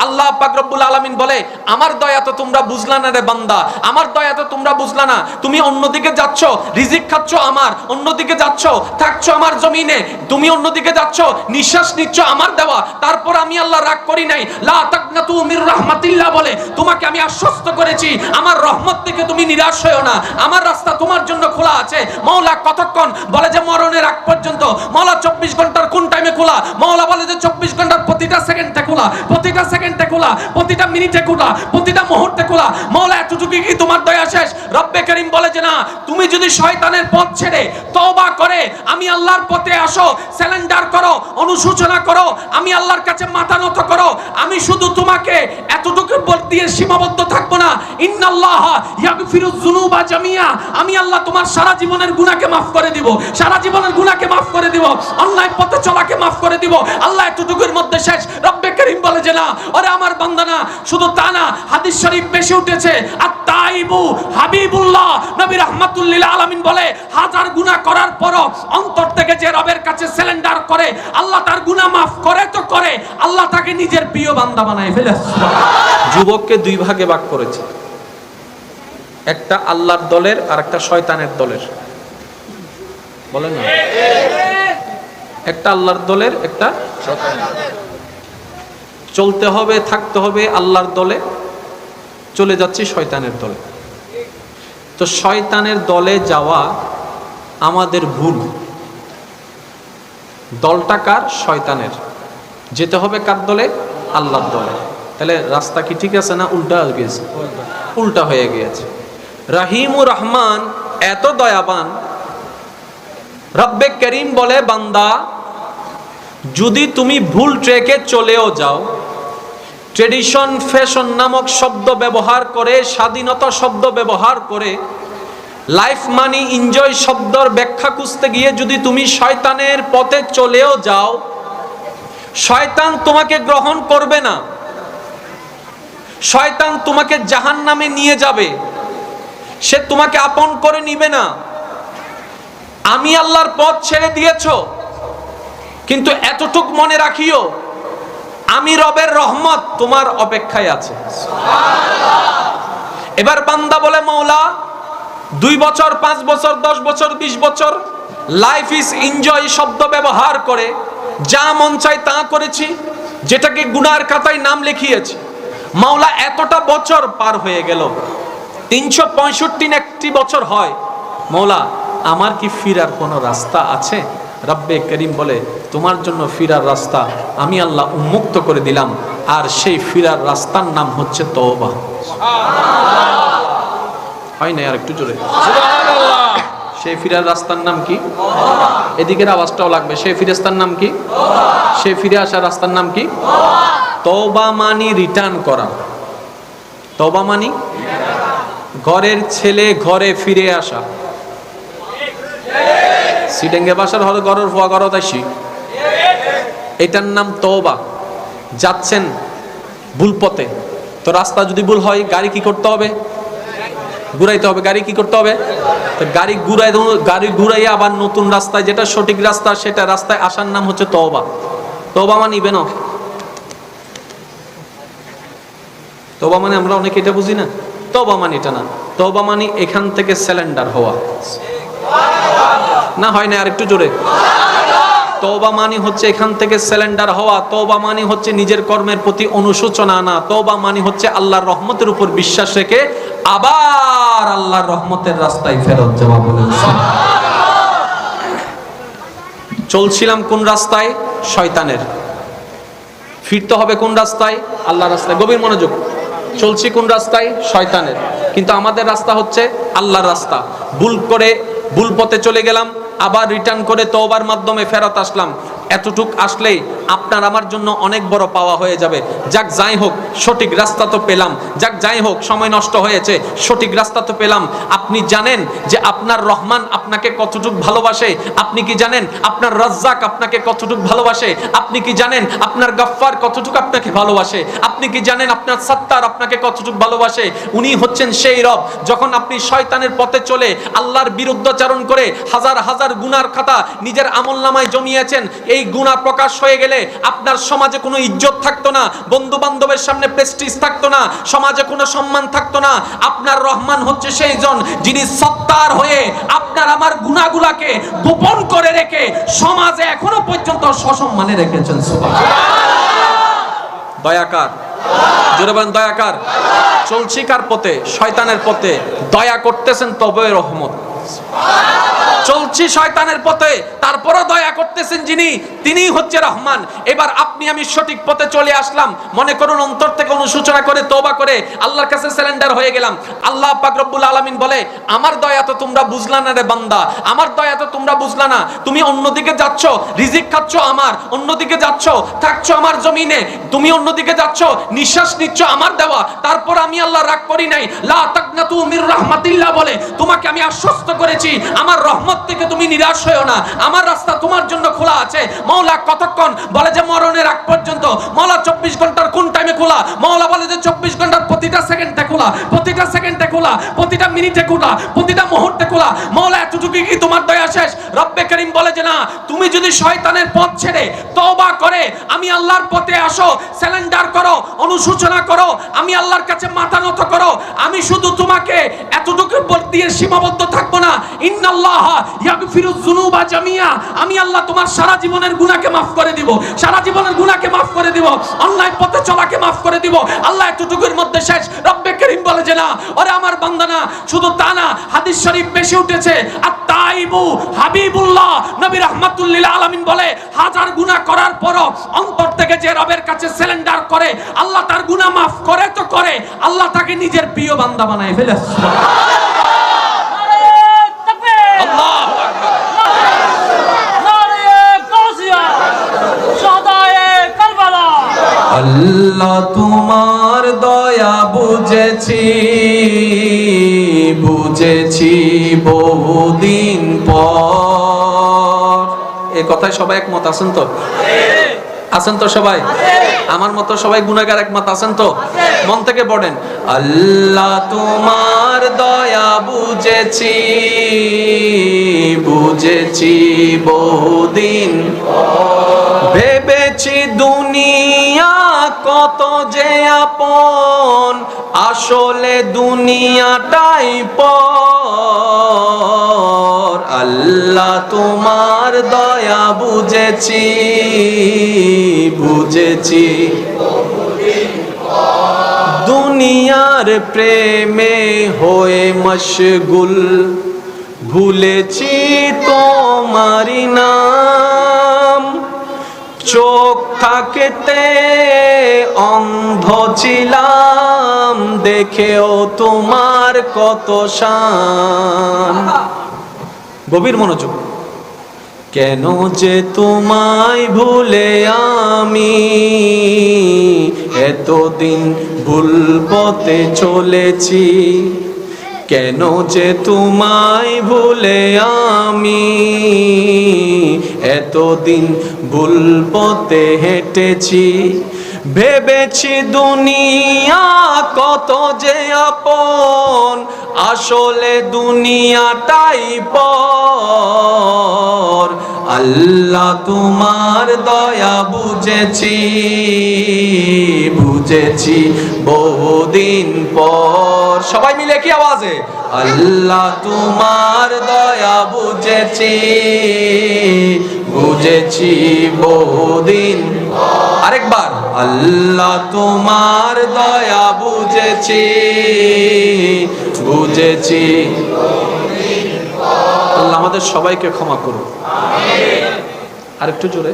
আল্লাহ পাক রব্বুল আলামিন বলে আমার দয়া তো তোমরা বুঝলা না রে বান্দা। আমার দয়া তো তোমরা বুঝলা না। তুমি অন্যদিকে যাচ্ছ, রিজিক খাচ্ছ আমার, অন্যদিকে যাচ্ছ, থাকছো আমার জমিনে। তুমি অন্যদিকে যাচ্ছ, নিঃশ্বাস নিচ্ছ আমার দেওয়া। তারপর আমি আল্লাহ রাগ করি নাই। লা তাকনাতু মির রাহমাতিল্লাহ বলে, তোমাকে আমি আশ্বস্ত করেছি। আমার রহমত থেকে তুমি নিরাশ হয়েও না। আমার রাস্তা তোমার জন্য খোলা আছে। মৌলা কতক্ষণ বলে যে মরণের আগ পর্যন্ত? মৌলা চব্বিশ ঘণ্টার কোন টাইমে খোলা? মৌলা বলে যে চব্বিশ ঘণ্টার প্রতিটা সেকেন্ডে খোলা। প্রতিটা সেকেন্ডে খোলা। প্রতিটা মিনিটে খোলা। প্রতিটা মুহূর্তে খোলা, মৌলা, এতটুকু কি তোমার দয়া শেষ? রব্বে করিম বলে যে না, তুমি যদি শয়তানের পথ ছেড়ে তওবা করে, আমি আল্লাহর পথে আসো স্যালেন্ডার করো, অনুশোচনা করো, আমি আল্লাহর কাছে মাথা নত করো, আমি শুধু তোমাকে এতটুকু বল দিয়ে সীমাবদ্ধ থাকব না। ইন্নাল্লাহ ইয়াগফিরুজ যুনুবা জামিয়া। আমি আল্লাহ তোমার সারা জীবনের গুনাহকে মাফ করে দিব। সারা জীবনের গুনাহকে মাফ করে দিব। অন্যায় পথে চলাকে মাফ করে দিব। আল্লাহ এতটুকুর মধ্যে শেষ। রব্বে করিম বলে যে না, ওরে আমার বান্দা না, শুধু তা না হাদিস শরীফ বেশি উঠেছে। আর হাবিবুল্লাহ নবী রাহমাতুল্লিল আলামিন বলে, হাজার গুনাহ করার পরও অন্তর থেকে যে রবের কাছে সিলিন্ডার করে, আল্লাহ তার গুনাহ মাফ করে তো করে, আল্লাহ তাকে নিজের প্রিয় বান্দা বানায় ফেলে। যুবককে দুই ভাগে ভাগ করেছে। একটা আল্লাহর দলের আর একটা শয়তানের দলের। বলেন না? একটা আল্লাহর দলের, একটা চলতে হবে, থাকতে হবে আল্লাহর দলে। চলে যাচ্ছি শয়তানের দলে। তো শয়তানের দলে যাওয়া আমাদের ভুল। দলটা কার? শয়তানের। যেতে হবে কার দলে? আল্লাহর দলে। তাহলে রাস্তা কি ঠিক আছে না উল্টা গিয়েছে? উল্টা হয়ে গিয়েছে। রাহিমুর রহমান এত দয়াবান। রব্বে করিম বলে, বান্দা, যদি তুমি ভুল ট্রেকে চলেও যাও ট্রেডিশন ফ্যাশন নামক শব্দ ব্যবহার করে, স্বাধীনতা শব্দ ব্যবহার করে লাইফ মানি এনজয় শব্দর ব্যাখ্যা খুঁজতে গিয়ে যদি তুমি শয়তানের পথে চলেও যাও, শয়তান তোমাকে গ্রহণ করবে না। শয়তান তোমাকে জাহান নামে নিয়ে যাবে। সে তোমাকে আপন করে নিবে না। আমি আল্লাহর পথ ছেড়ে দিয়েছ, কিন্তু এতটুক মনে রাখিও আমি রবের রহমত তোমার অপেক্ষায় আছে। এবার বান্দা বলে, মৌলা, দুই বছর, পাঁচ বছর, দশ বছর, বিশ বছর লাইফ ইজ এনজয় শব্দ ব্যবহার করে যা মন চাই তা করেছি, যেটাকে গুনার খাতায় নাম লিখিয়েছি। মাওলা এতটা বছর পার হয়ে গেল। তিনশো পঁয়ষট্টি একটি বছর হয়। মৌলা, আমার কি ফিরার কোনো রাস্তা আছে? রব্বে করিম বলে তোমার জন্য ফিরার রাস্তা আমি আল্লাহ উন্মুক্ত করে দিলাম আর সেই ফিরার রাস্তার নাম হচ্ছে তওবা। হয় না আর একটু জোরে? সেই ফিরার রাস্তার নাম কি? এদিকের আওয়াজটাও লাগবে সেই ফিরেস্তার নাম কি? সেই ফিরে আসার রাস্তার নাম কি? তওবা। মানি রিটার্ন করা। তওবা মানি? ঘরের ছেলে ঘরে ফিরে আসা। সিডেঙ্গে বাসার হলে গরর ফোয়া গর তাইছি এটার নাম তওবা। যাচ্ছেন ভুল পথে তো রাস্তা যদি ভুল হয়, গাড়ি কি করতে হবে? ঘুরাইতে হবে। গাড়ি কি করতে হবে? তো গাড়ি ঘুরাই গাড়ি ঘুরাই আবার নতুন রাস্তায় যেটা সঠিক রাস্তা, সেটা রাস্তায় আসার নাম হচ্ছে তওবা। তওবা মানে ইবে না তওবা মানে আমরা অনেকে এটা বুঝি না। তওবা মানে এটা না। তওবা মানে এখান থেকে স্যালেন্ডার হওয়া। না, হয় না আর একটু জোরে। তওবা মানি হচ্ছে এখান থেকে সিলিন্ডার হওয়া, তওবা মানি হচ্ছে নিজের কর্মের প্রতি অনুশোচনা আনা, তওবা মানি হচ্ছে আল্লাহর রহমতের উপর বিশ্বাস রেখে আবার আল্লাহর রহমতের রাস্তায় ফেরত যাওয়া বলে। চলছিলাম কোন রাস্তায়? শয়তানের। ফিরতে হবে কোন রাস্তায়? আল্লাহর রাস্তায়। গভীর মনোযোগ। চলছি কোন রাস্তায়? শয়তানের। কিন্তু আমাদের রাস্তা হচ্ছে আল্লাহর রাস্তা। ভুল করে ভুল পথে চলে গেলাম, আবার রিটার্ন করে তওবার মাধ্যমে ফেরত আসলাম। এতটুক আসলেই আপনার আমার জন্য অনেক বড় পাওয়া হয়ে যাবে। যাক, যাই হোক, সঠিক রাস্তা তো পেলাম। যাক, যাই হোক, সময় নষ্ট হয়েছে। সঠিক রাস্তা তো পেলাম। আপনি জানেন যে আপনার রহমান আপনাকে কতটুক ভালোবাসে? আপনি কি জানেন আপনার রাজ্জাক আপনাকে কতটুক ভালোবাসে? আপনি কি জানেন আপনার গফফার কতটুক আপনাকে ভালোবাসে? আপনি কি জানেন আপনার সত্তার আপনাকে কতটুক ভালোবাসে? উনি হচ্ছেন সেই রব। যখন আপনি শয়তানের পথে চলে আল্লাহর বিরুদ্ধাচারণ করে হাজার হাজার গুনার খাতা নিজের আমল নামায় জমিয়েছেন, এই গুণা প্রকাশ হয়ে গেলে আপনার সমাজে কোনো ইজ্জত থাকতো না বন্ধু বান্ধবের সামনে প্রেস্টিজ থাকতো না, সমাজে কোনো সম্মান থাকতো না। আপনার রহমান হচ্ছে সেই জন যিনি সত্তার হয়ে আপনার আমার গুণাগুলাকে গোপন করে রেখে সমাজে এখনও পর্যন্ত সসম্মানে রেখেছেন। দয়াকার। জোরে বলেন, দয়াকার। চলছি কার পথে? শয়তানের পথে। দয়া করতেছেন তবে রহমত। চলছি শয়তানের পথে। তারপরও দয়া করতেছেন যিনি তিনি হচ্ছে রহমান। এবার আপনি আমি সঠিক পথে চলে আসলাম। মনে করুন অন্তর থেকে অনুসূচনা করে তোবা করে আল্লাহর কাছে সিলিন্ডার হয়ে গেলাম। আল্লাহ পাক রব্বুল আলামিন বলে, আমার দয়া তো তোমরা বুঝলা না রে বান্দা। আমার দয়া তো তোমরা বুঝলা না। তুমি অন্যদিকে যাচ্ছ, রিজিক খাচ্ছ আমার। অন্যদিকে যাচ্ছ, থাকছো আমার জমিনে। তুমি অন্যদিকে যাচ্ছ, নিঃশ্বাস নিচ্ছ আমার দেওয়া। তারপর আমি আল্লাহ রাগ করি নাই। লা তাকনাতু মির রাহমাতিল্লাহ বলে, তোমাকে আমি আশ্বস্ত করেছি। আমার রহমত থেকে তুমি নিরাশ হয়েও না। আমার রাস্তা তোমার জন্য খোলা আছে। মৌলা কতক্ষণ বলে যে মরণের আগ পর্যন্ত? মৌলা চব্বিশ ঘণ্টার কোন টাইমে খোলা? মৌলা বলে যে চব্বিশ ঘণ্টার প্রতিটা সেকেন্ডে খোলা। প্রতিটা সেকেন্ডে খোলা। প্রতিটা মিনিটে খোলা। প্রতিটা মুহূর্তে খোলা। মৌলা এতটুকু কি তোমার দয়া শেষ? রব্বে করিম বলে যে না, তুমি যদি শয়তানের পথ ছেড়ে তওবা করে, আমি আল্লাহর পথে আসো স্যালেন্ডার করো, অনুশোচনা করো, আমি আল্লাহর কাছে মাথা নত করো, আমি শুধু তোমাকে এতটুকু দিয়ে সীমাবদ্ধ থাকব না। ইন্নাল্লাহ যুনুবা জামিয়া, আমি আল্লাহ তোমার সারা জীবনের গুনাহকে মাফ করে দিব। সারা জীবনের গুনাহকে মাফ করে দিব। অন্যায় পথে চলাকে মাফ করে দিব। আল্লাহ এতটুকুর মধ্যে শেষ। রব্বে করিম বলে যে না, ওরে আমার বান্দানা শুধু তা না, হাদিস শরীফ বেশি উঠেছে। আর তাইবু হাবিবুল্লাহ নবী রহমাতুল্লিল আলামিন বলে, হাজার গুনাহ করার পরও অন্তর থেকে যে রবের কাছে সিলিন্ডার করে, আল্লাহ তার গুনাহ মাফ করে তো করে, আল্লাহ তাকে নিজের প্রিয় বান্দা বানায় ফেলে। আল্লাহু আল্লাহ তোমার দয়া বুঝেছি বুঝেছি বহুদিন পর। এ কথায় সবাই একমত, আছেন তো? আছেন তো সবাই? আমার মতো সবাই গুনাগার একমত, আছেন তো? মন থেকে পড়েন, আল্লাহ তোমার দয়া বুঝেছি বুঝেছি বহুদিন ভেবেছি দুনিয়া কত যে আপন, আসলে দুনিয়াটাই পর। আল্লাহ তোমার দয়া বুঝেছি বুঝেছি। দুনিয়ার প্রেমে হয়ে মশগুল, ভুলেছি তোমারি নাম। চোখ থাকতে অন্ধ ছিলাম, দেখেও তোমার কত শান। গভীর মনোযোগ। কেন যে তোমায় ভুলে আমি? এতদিন ভুল পথে চলেছি। কেন যে তোমায় ভুলে আমি? এতদিন ভুল পথে হেঁটেছি, ভেবেছি দুনিয়া কত যে আপন, আসলে দুনিয়াটাই পর। আল্লাহ তোমার দয়া বুঝেছি বুঝেছি বহুদিন পর। সবাই মিলে কি আওয়াজে? আল্লাহ তোমার দয়া বুঝেছি। বুঝেছি বহুদিন। আরেকবার, আল্লাহ তোমার দয়া বুঝেছি। বুঝেছি। আল্লাহ আমাদের সবাইকে ক্ষমা করুন আরেকটু জোরে।